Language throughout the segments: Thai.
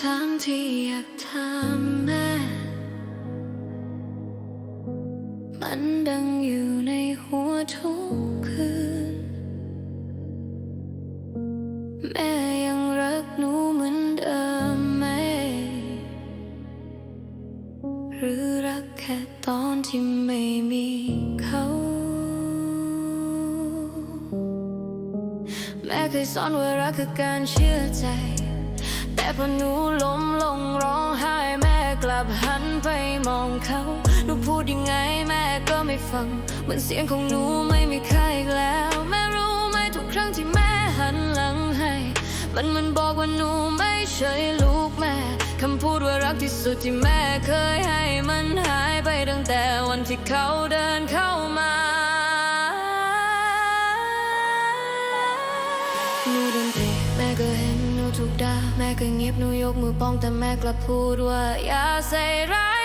ถามที่อยากถามแม่มันดังอยู่ในหัวทุกคืน แม่ยังรักหนูเหมือนเดิมไหม หรือรักแค่ตอนที่ไม่มีเขาแม่เคยสอนว่ารักคือการเชื่อใจ แต่พอหนูล้มลงร้องไห้แม่กลับหันไปมองเขาหนูพูดยังไงแม่ก็ไม่ฟัง เหมือนเสียงของหนูไม่มีใค่าอีกแล้ว แม่รู้ไหมทุกครั้งที่แม่หันหลังให้ มันมันบอกว่าหนูไม่ใช่ลูกแม่คำพูดว่ารักที่สุดที่แม่เคยให้มันหายไปตั้งแต่วันที่เขาเดินเข้ามา หนูเดินไปแม่ก็เห็นหนูถูกด่าแม่ก็เงียบหนูยกมือป้องแต่แม่กลับพูดว่าอย่าใส่ร้าย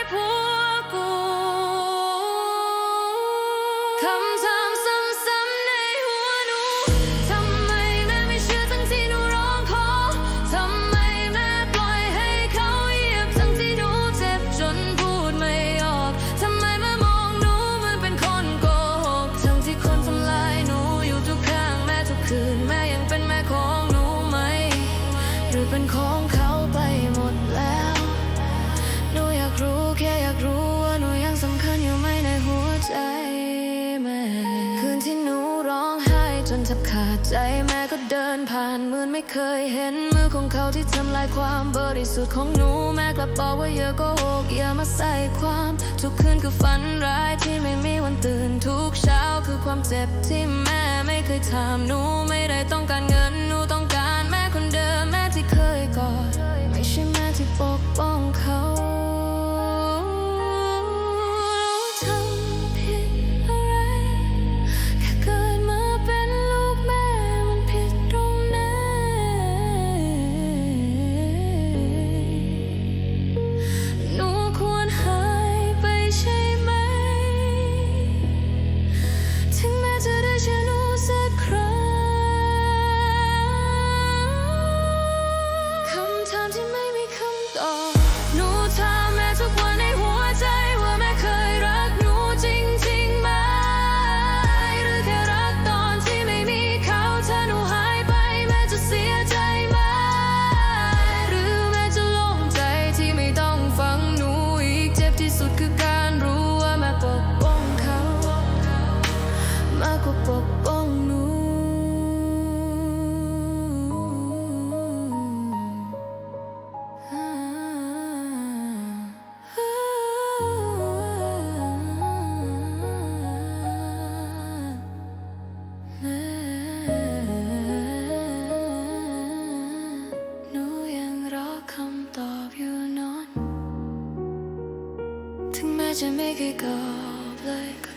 ขาดใจแม่ก็เดินผ่านเหมือนไม่เคยเห็นมือของเขาที่ทำลายความบริสุทธิ์ของหนูแม่กลับบอกว่าอย่าโกหกอย่ามาใส่ความ ทุกคืนคือฝันร้ายที่ไม่มีวันตื่นทุกเช้าคือความเจ็บที่แม่ไม่เคยถามหนูไม่ได้ต้องการเงินหนูต้องการ กกว่าปกป้องหนู หนูยังรอคำตอบอยู่นอน ถึงแม้จะไม่เคยกอด